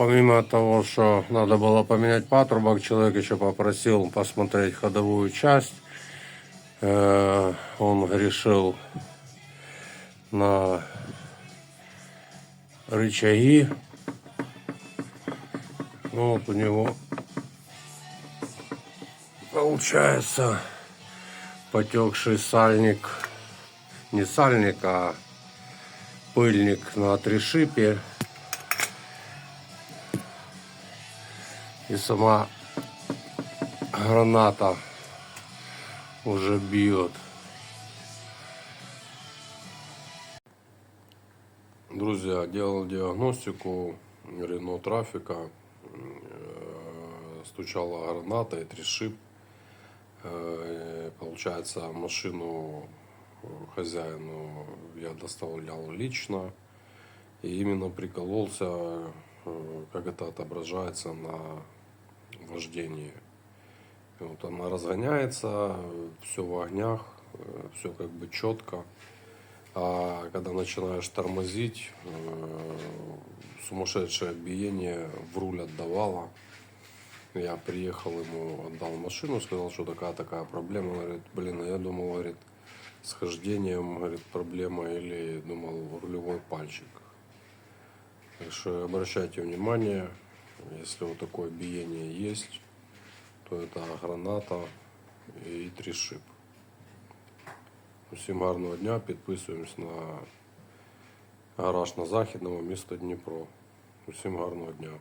Помимо того, что надо было поменять патрубок, человек еще попросил посмотреть ходовую часть. Э, Он решил на рычаги. Ну, Вот у него получается потекший сальник. Не сальник, а пыльник на тришипе. И сама граната уже бьет. Друзья, делал диагностику Рено трафика. Стучала граната и тришип. Получается, машину хозяину я доставлял лично. И именно прикололся, как это отображается на вождении. Вот она разгоняется, все в огнях, все как бы четко. А когда начинаешь тормозить, э, сумасшедшее биение в руль отдавало. Я приехал ему, отдал машину, сказал, что такая-такая проблема. Он говорит, блин, а я думал, говорит, с хождением, говорит, проблема или думал рулевой пальчик. Так что обращайте внимание, если вот такое биение есть, то это граната і трішип. Усім гарного дня, підписуємось на гараж на Західному, місто Дніпро. Усім гарного дня.